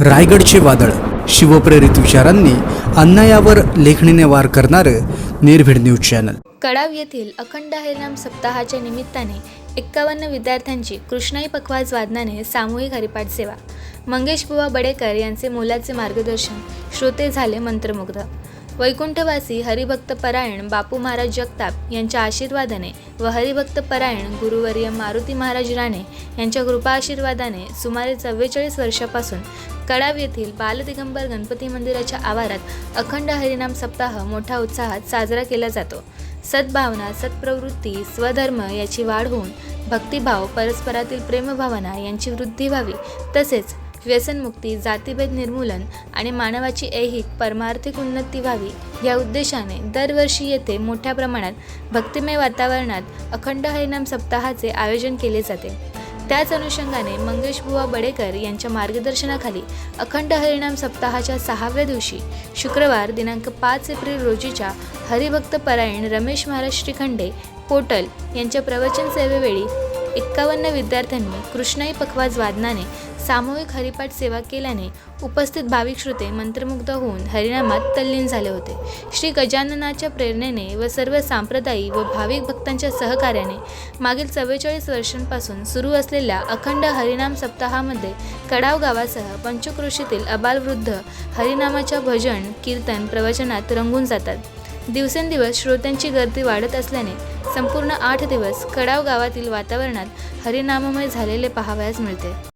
रायगडचे वादळ. शिवप्रेरित विचारांनी अन्यायावर लेखणीने वार करणारं निर्भीड न्यूज चॅनल. कडाव येथील अखंड हरिनाम सप्ताहाच्या निमित्ताने एक्कावन्न विद्यार्थ्यांची कृष्णाई पखवाज वादनाने सामूहिक हरिपाठ सेवा. मंगेश बुवा बडेकर यांचे मोलाचे मार्गदर्शन. श्रोते झाले मंत्रमुग्ध. वैकुंठवासी हरिभक्त परायण बापू महाराज जगताप यांच्या आशीर्वादाने व हरिभक्त परायण गुरुवर्य मारुती महाराज राणे यांच्या कृपा आशीर्वादाने सुमारे चव्वेचाळीस वर्षापासून कडाव येथील बालदिगंबर गणपती मंदिराच्या आवारात अखंड हरिनाम सप्ताह मोठ्या उत्साहात साजरा केला जातो. सद्भावना सत्प्रवृत्ती स्वधर्म याची वाढ होऊन भक्तिभाव परस्परातील प्रेमभावना यांची वृद्धी व्हावी. तसेच व्यसनमुक्ती जातीभेद निर्मूलन आणि मानवाची ऐहिक परमार्थिक उन्नती व्हावी या उद्देशाने दरवर्षी येथे मोठ्या प्रमाणात भक्तिमय वातावरणात अखंड हरिनाम सप्ताहाचे आयोजन केले जाते. त्याच अनुषंगाने मंगेश बुवा बडेकर यांच्या मार्गदर्शनाखाली अखंड हरिनाम सप्ताहाच्या सहाव्या दिवशी शुक्रवार दिनांक पाच एप्रिल रोजीच्या हरिभक्त परायण रमेश महाराज श्रीखंडे पोटल यांच्या प्रवचन सेवेवेळी एक्कावन्न विद्यार्थ्यांनी कृष्णाई पखवाज वादनाने सामूहिक हरिपाठ सेवा केल्याने उपस्थित भाविक श्रोते मंत्रमुग्ध होऊन हरिनामात तल्लीन झाले होते. श्री गजाननाच्या प्रेरणेने व सर्व सांप्रदायी व भाविक भक्तांच्या सहकार्याने मागील चव्वेचाळीस वर्षांपासून सुरू असलेल्या अखंड हरिनाम सप्ताहामध्ये कडाव गावासह पंचक्रोशीतील अबालवृद्ध हरिनामाच्या भजन कीर्तन प्रवचनात रंगून जातात. दिवसेंदिवस श्रोत्यांची गर्दी वाढत असल्याने संपूर्ण आठ दिवस कडाव गावातील वातावरणात हरिनाममय झालेले पाहावयास मिळते.